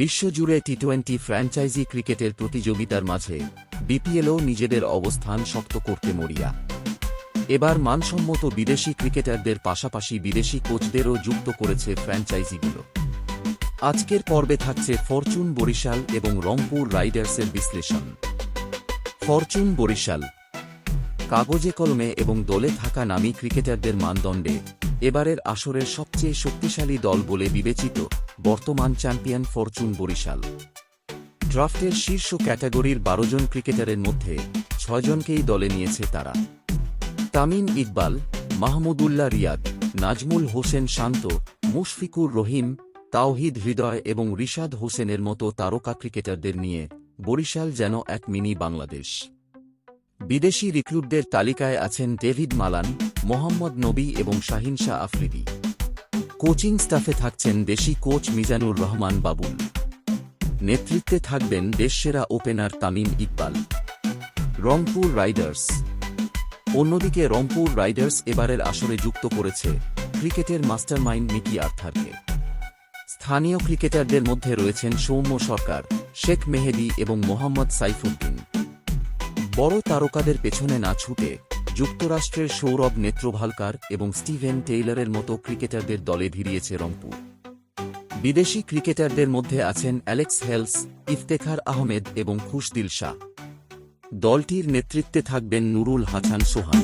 বিশ্বজুড়ে T twenty franchise ক্রিকেটের প্রতিযোগিতার মাঝে বিপিএলও নিজেদের অবস্থান শক্ত করতে মরিয়া। এবার মানসম্মত বিদেশি ক্রিকেটারদের পাশাপাশি বিদেশি কোচদেরও যুক্ত করেছে ফ্র্যাঞ্চাইজিগুলো। আজকের পর্বে থাকছে ফরচুন বরিশাল এবং রংপুর রাইডার্সের বিশ্লেষণ। ফরচুন বরিশাল কাগজে কলমে এবং দলে থাকা নামী ক্রিকেটারদের মানদণ্ডে এবারের আসরের সবচেয়ে শক্তিশালী দল বলে বিবেচিত বর্তমান চ্যাম্পিয়ন ফরচুন বরিশাল। ড্রাফটের শীর্ষ ক্যাটাগরির বারো জন ক্রিকেটারের মধ্যে ছয়জনকেই দলে নিয়েছে তারা। তামিম ইকবাল, মাহমুদুল্লাহ রিয়াদ, নাজমুল হোসেন শান্ত, মুশফিকুর রহিম, তাওহিদ হৃদয় এবং রিশাদ হোসেনের মতো তারকা ক্রিকেটারদের নিয়ে বরিশাল যেন এক মিনি বাংলাদেশ। বিদেশি রিক্রুটদের তালিকায় আছেন ডেভিড মালান, মোহাম্মদ নবী এবং শাহিন শাহ আফ্রিদি। কোচিং স্টাফে থাকছেন দেশি কোচ মিজানুর রহমান বাবুল। নেতৃত্বে থাকবেন দেশসেরা ওপেনার তামিম ইকবাল। রংপুর রাইডার্স। অন্যদিকে রংপুর রাইডার্স এবারের আসরে যুক্ত করেছে ক্রিকেটের মাস্টারমাইন্ড মিকি আর্থারকে। স্থানীয় ক্রিকেটারদের মধ্যে রয়েছেন সৌম্য সরকার, শেখ মেহেদি এবং মোহাম্মদ সাইফুদ্দিন। বড় তারকাদের পেছনে না ছুটে যুক্তরাষ্ট্রের সৌরভ নেত্রভালকার এবং স্টিভেন টেইলরের মতো ক্রিকেটারদের দলে ভিড়িয়েছে রংপুর। বিদেশি ক্রিকেটারদের মধ্যে আছেন অ্যালেক্স হেলস, ইফতেখার আহমেদ এবং খুশদিল শাহ। দলটির নেতৃত্বে থাকবেন নুরুল হাসান সোহান।